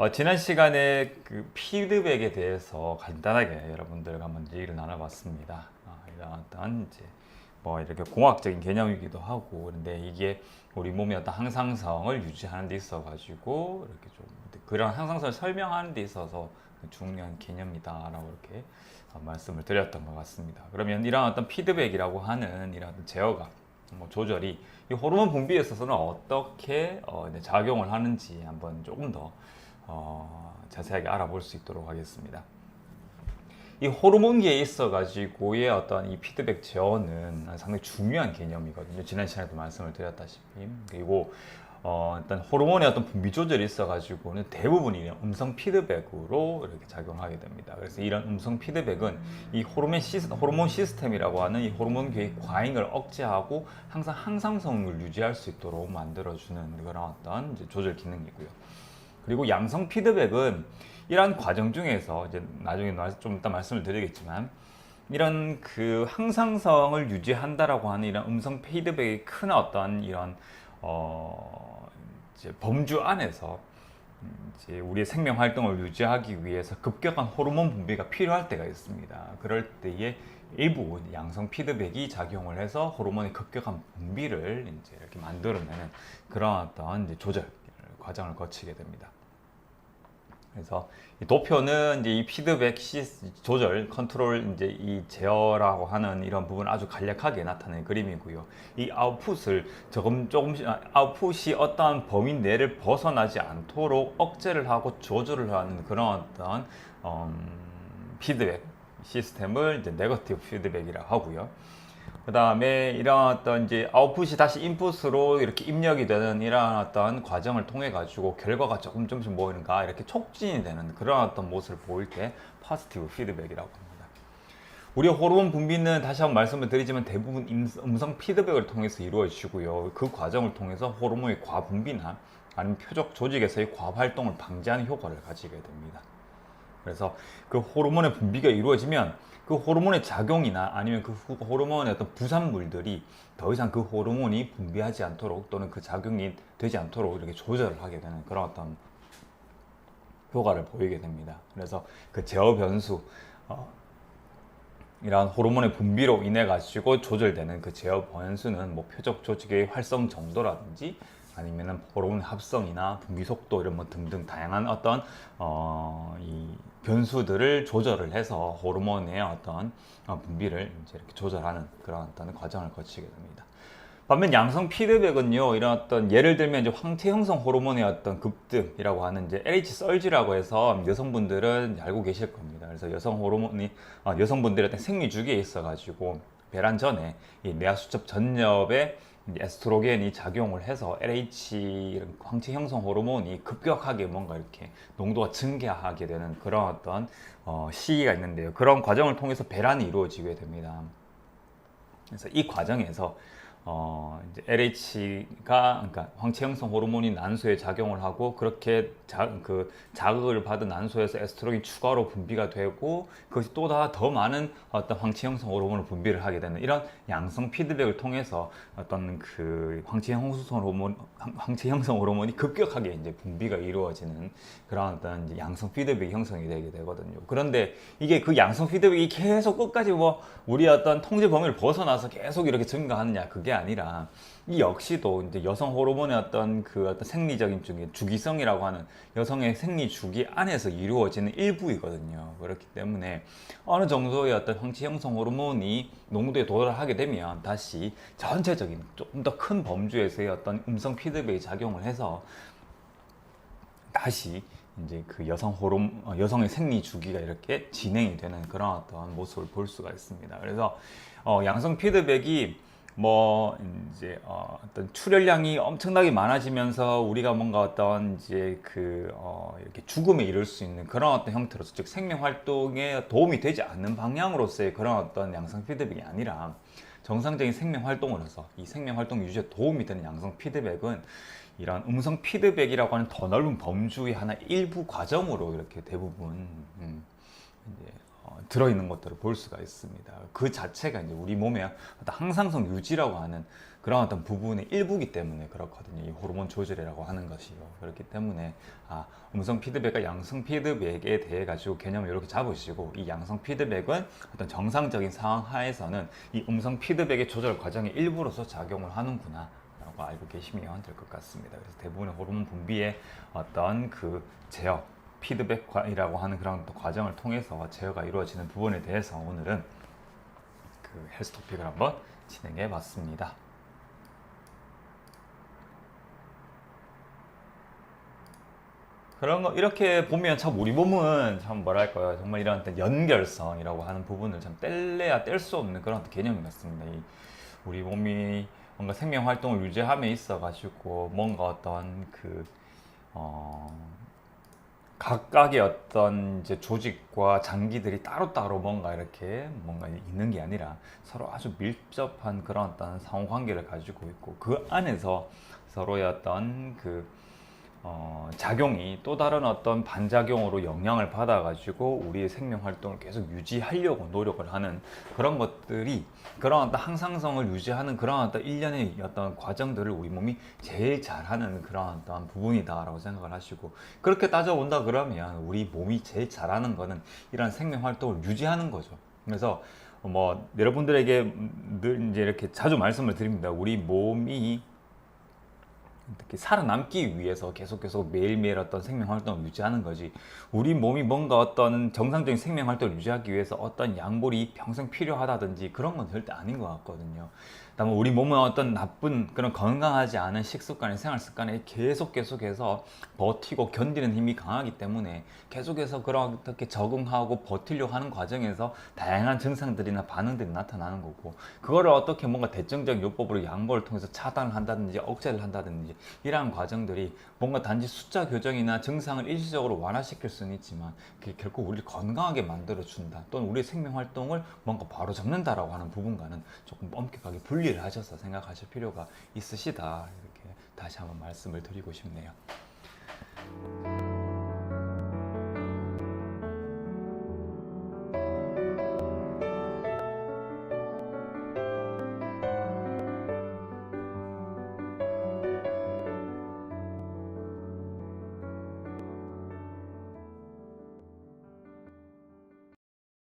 어, 지난 시간에 그 피드백에 대해서 간단하게 여러분들과 한번 얘기를 나눠봤습니다. 아, 어떤 이제 뭐 이렇게 공학적인 개념이기도 하고 그런데 이게 우리 몸의 어떤 항상성을 유지하는 데 있어 가지고 이렇게 좀 그런 항상성을 설명하는 데 있어서 중요한 개념이다라고 이렇게 어, 말씀을 드렸던 것 같습니다. 그러면 이런 어떤 피드백이라고 하는 이런 제어가 뭐 조절이 이 호르몬 분비에 있어서는 어떻게 어, 작용을 하는지 한번 조금 더 어, 자세하게 알아볼 수 있도록 하겠습니다. 이 호르몬계에 있어 가지고의 어떤 이 피드백 제어는 상당히 중요한 개념이거든요. 지난 시간에도 말씀을 드렸다시피 그리고 어, 일단 호르몬의 어떤 분비 조절이 있어 가지고는 대부분이 음성 피드백으로 이렇게 작용하게 됩니다. 그래서 이런 음성 피드백은 이 호르몬 시스 호르몬 시스템이라고 하는 이 호르몬계의 과잉을 억제하고 항상 항상성을 유지할 수 있도록 만들어주는 그런 어떤 조절 기능이고요. 그리고 양성 피드백은 이러한 과정 중에서 이제 나중에 말- 좀 이따 말씀을 드리겠지만 이런 그 항상성을 유지한다라고 하는 이런 음성 피드백의 큰 어떤 이런 어 이제 범주 안에서 음, 이제 우리의 생명 활동을 유지하기 위해서 급격한 호르몬 분비가 필요할 때가 있습니다. 그럴 때에 일부 양성 피드백이 작용을 해서 호르몬의 급격한 분비를 이제 이렇게 만들어내는 그런 어떤 이제 조절 과정을 거치게 됩니다. 그래서 이 도표는 이제 이 피드백 시 조절 컨트롤 이제 이 제어라고 하는 이런 부분 을 아주 간략하게 나타낸 그림이고요. 이 아웃풋을 조금 조금씩 아, 아웃풋이 어떠한 범위 내를 벗어나지 않도록 억제를 하고 조절을 하는 그런 어떤 음, 피드백 시스템을 이제 네거티브 피드백이라고 하고요. 그 다음에 이런 어떤 이제 아웃풋이 다시 인풋으로 이렇게 입력이 되는 이러한 어떤 과정을 통해 가지고 결과가 조금 조금씩 모이는가 이렇게 촉진이 되는 그런 어떤 모습을 보일 때 포지티브 피드백이라고 합니다. 우리 호르몬 분비는 다시 한번 말씀을 드리지만 대부분 임- 음성 피드백을 통해서 이루어지고요. 그 과정을 통해서 호르몬의 과분비나 아니면 표적 조직에서의 과활동을 방지하는 효과를 가지게 됩니다. 그래서 그 호르몬의 분비가 이루어지면 그 호르몬의 작용이나 아니면 그 후- 호르몬의 어떤 부산물들이 더 이상 그 호르몬이 분비하지 않도록 또는 그 작용이 되지 않도록 이렇게 조절을 하게 되는 그런 어떤 효과를 보이게 됩니다. 그래서 그 제어 변수, 어, 이러한 호르몬의 분비로 인해 가지고 조절되는 그 제어 변수는 뭐 표적 조직의 활성 정도라든지 아니면은 호르몬 합성이나 분비 속도 이런 뭐 등등 다양한 어떤 어, 이 변수들을 조절을 해서 호르몬의 어떤 어, 분비를 이제 이렇게 조절하는 그런 어떤 과정을 거치게 됩니다. 반면 양성 피드백은요 이런 어떤 예를 들면 이제 황태 형성 호르몬의 어떤 급등이라고 하는 이제 LH 설지라고 해서 여성분들은 알고 계실 겁니다. 그래서 여성 호르몬이 어, 여성분들의 생리 주기에 있어 가지고 배란 전에 이 내하수첩 전엽에 에스트로겐이 작용을 해서 LH 황체 형성 호르몬이 급격하게 뭔가 이렇게 농도가 증가하게 되는 그런 어떤 어, 시기가 있는데요. 그런 과정을 통해서 배란이 이루어지게 됩니다. 그래서 이 과정에서 어, 이제 LH가 그러니까 황체 형성 호르몬이 난소에 작용을 하고 그렇게 자, 그 자극을 받은 난소에서 에스트로겐이 추가로 분비가 되고 그것이 또다 더 많은 어떤 황체 형성 호르몬을 분비를 하게 되는 이런 양성 피드백을 통해서 어떤 그 황체 형성 호르몬 황- 황체 형성 호르몬이 급격하게 이제 분비가 이루어지는 그런 어떤 양성 피드백이 형성이 되게 되거든요. 그런데 이게 그 양성 피드백이 계속 끝까지 뭐 우리 어떤 통제 범위를 벗어나서 계속 이렇게 증가하느냐 그게 아니라 이 역시도 이제 여성 호르몬의 어떤 그 어떤 생리적인 중에 주기성이라고 하는 여성의 생리 주기 안에서 이루어지는 일부이거든요. 그렇기 때문에 어느 정도의 어떤 황체 형성 호르몬이 농도에 도달하게 되면 다시 전체적인 조금 더 큰 범주에서의 어떤 음성 피드백이 작용을 해서 다시 이제 그 여성 호르몬 어, 여성의 생리 주기가 이렇게 진행이 되는 그런 어떤 모습을 볼 수가 있습니다. 그래서 어, 양성 피드백이 뭐 이제 어, 어떤 출혈량이 엄청나게 많아지면서 우리가 뭔가 어떤 이제 그 어, 이렇게 죽음에 이를 수 있는 그런 어떤 형태로서 즉 생명 활동에 도움이 되지 않는 방향으로서의 그런 어떤 양성 피드백이 아니라 정상적인 생명 활동으로서 이 생명 활동 유지에 도움이 되는 양성 피드백은 이런 음성 피드백이라고 하는 더 넓은 범주의 하나 일부 과정으로 이렇게 대부분 음, 이제 어, 들어있는 것들을 볼 수가 있습니다. 그 자체가 이제 우리 몸의 어떤 항상성 유지라고 하는 그런 어떤 부분의 일부기 때문에 그렇거든요. 이 호르몬 조절이라고 하는 것이요. 그렇기 때문에 아, 음성 피드백과 양성 피드백에 대해 가지고 개념을 이렇게 잡으시고 이 양성 피드백은 어떤 정상적인 상황 하에서는 이 음성 피드백의 조절 과정의 일부로서 작용을 하는구나. 알고 계시면 될 것 같습니다. 그래서 대부분의 호르몬 분비의 어떤 그 제어, 피드백이라고 하는 그런 또 과정을 통해서 제어가 이루어지는 부분에 대해서 오늘은 그 헬스 토픽을 한번 진행해 봤습니다. 그런 거 이렇게 보면 참 우리 몸은 참 뭐랄까요 정말 이런 연결성이라고 하는 부분을 참 뗄래야 뗄 수 없는 그런 것 같습니다. 이 우리 몸이 뭔가 생명 활동을 유지함에 있어 가지고 뭔가 어떤 그 어, 각각의 어떤 이제 조직과 장기들이 따로따로 뭔가 이렇게 뭔가 있는 게 아니라 서로 아주 밀접한 그런 어떤 상호 관계를 가지고 있고 그 안에서 서로의 어떤 그 어, 작용이 또 다른 어떤 반작용으로 영향을 받아가지고 우리의 생명 활동을 계속 유지하려고 노력을 하는 그런 것들이 그런 어떤 항상성을 유지하는 그런 어떤 일련의 어떤 과정들을 우리 몸이 제일 잘하는 그런 어떤 부분이다라고 생각을 하시고 그렇게 따져본다 그러면 우리 몸이 제일 잘하는 거는 이런 생명 활동을 유지하는 거죠. 그래서 뭐 여러분들에게 늘 이제 이렇게 자주 말씀을 드립니다. 우리 몸이 특히 살아남기 위해서 계속 계속 매일매일 어떤 생명 활동을 유지하는 거지. 우리 몸이 뭔가 어떤 정상적인 생명 활동을 유지하기 위해서 어떤 약물이 평생 필요하다든지 그런 건 절대 아닌 것 같거든요. 다만 우리 몸은 어떤 나쁜 그런 건강하지 않은 식습관의 생활 습관에 계속 계속해서 버티고 견디는 힘이 강하기 때문에 계속해서 그렇게 적응하고 버티려고 하는 과정에서 다양한 증상들이나 반응들이 나타나는 거고 그거를 어떻게 뭔가 대증적 요법으로 양보를 통해서 차단을 한다든지 억제를 한다든지 이러한 과정들이 뭔가 단지 숫자 교정이나 증상을 일시적으로 완화시킬 수는 있지만 그게 결국 우리를 건강하게 만들어 준다 또는 우리의 생명 활동을 뭔가 바로 잡는다라고 하는 부분과는 조금 엄격하게 분리를 하셔서 생각하실 필요가 있으시다 이렇게 다시 한번 말씀을 드리고 싶네요.